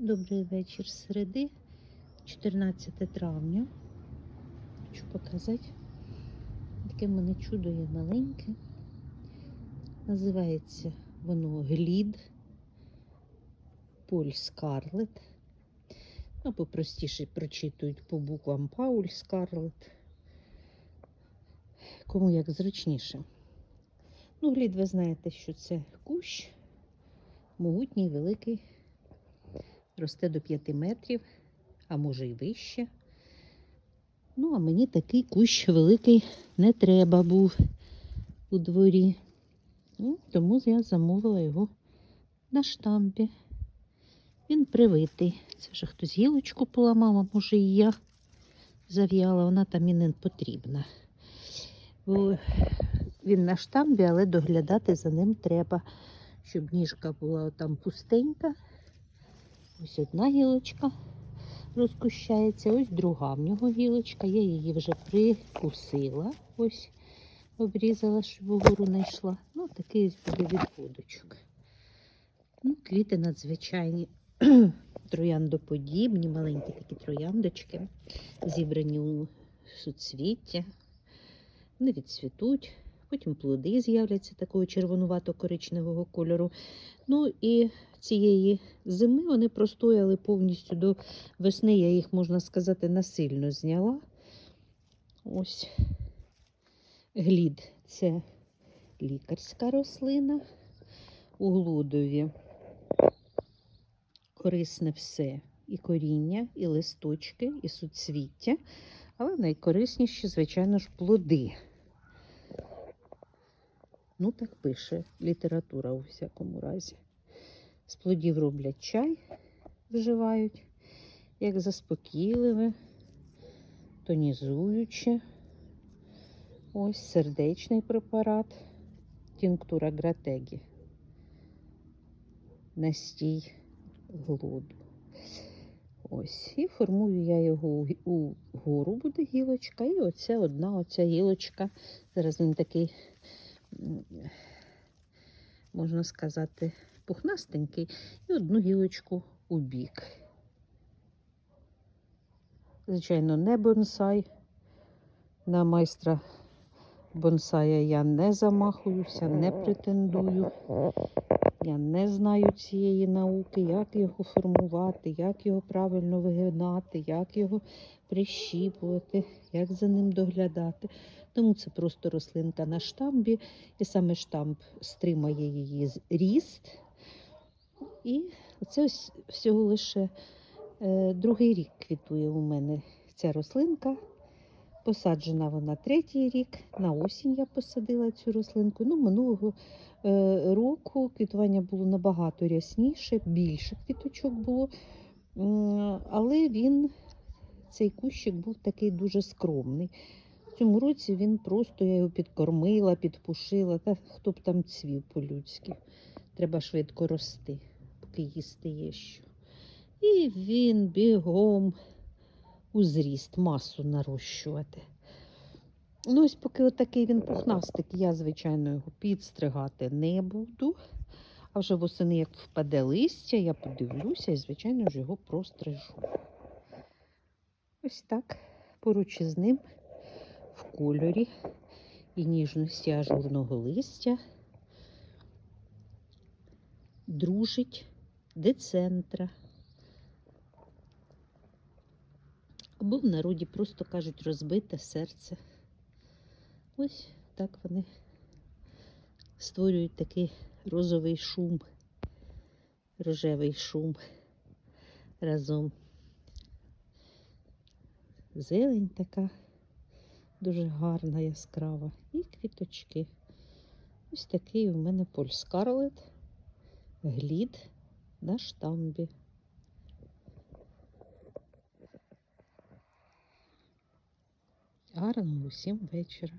Добрий вечір середи, 14 травня. Хочу показати. Таке в мене чудо є маленьке. Називається воно Глід Поль Скарлет. Або простіше прочитують по буквам Пауль Скарлет. Кому як зручніше. Ну, глід, ви знаєте, що це кущ, могутній, великий, росте до 5 метрів, а може й вище. Ну, а мені такий кущ великий не треба був у дворі. Ну, тому я замовила його на штампі. Він привитий. Це вже хтось гілочку поламав, а може і я зав'яла, вона там і не потрібна. Бо Він на штамбі, але доглядати за ним треба, щоб ніжка була там пустенька. Ось одна гілочка розкущається, ось друга в нього гілочка. Я її вже прикусила. Ось обрізала, щоб угору не йшла. Ну, такий ось буде відходочок. Ну, квіти надзвичайні. Трояндоподібні, маленькі такі трояндочки, зібрані у суцвіття. Вони відцвітуть, потім плоди з'являться такого червонувато-коричневого кольору. Ну і цієї зими вони простояли повністю до весни. Я їх, можна сказати, насильно зняла. Ось глід це лікарська рослина. У глудові корисне все. І коріння, і листочки, і суцвіття. Але найкорисніші, звичайно ж, плоди. Ну, так пише література у всякому разі. З плодів роблять чай, вживають, як заспокійливе, тонізуюче. Ось сердечний препарат, тінктура гратегі. Настій глуду. Ось. І формую я його у, гору буде гілочка. І оце одна оця гілочка. Зараз він такий, можна сказати, пухнастенький. І одну гілочку у бік. Звичайно, не бонсай. На майстра бонсая я не замахуюся, не претендую. Я не знаю цієї науки, як його формувати, як його правильно вигинати, як його прищіпувати, як за ним доглядати. Тому це просто рослинка на штамбі, і саме штамп стримає її ріст. І це ось всього лише е, другий рік квітує у мене ця рослинка. Посаджена вона третій рік. На осінь я посадила цю рослинку. Ну, минулого е, року квітування було набагато рясніше, більше квіточок було. Але він, цей кущик був такий дуже скромний. Цьому році він просто я його підкормила, підпушила, та хто б там цвів по-людськи. Треба швидко рости, поки їсти є що. І він бігом у зріст, масу нарощувати. Ну, ось поки отакий він пухнастик, я, звичайно, його підстригати не буду. А вже восени, як впаде листя, я подивлюся і, звичайно ж, його прострижу. Ось так, поруч із ним кольорі і ніжності ажурного листя дружить децентра. Або в народі просто кажуть розбите серце. Ось так вони створюють такий розовий шум, рожевий шум разом. Зелень така дуже гарна, яскрава. І квіточки. Ось такий у мене польскарлет, глід на штамбі. Гарного усім вечора.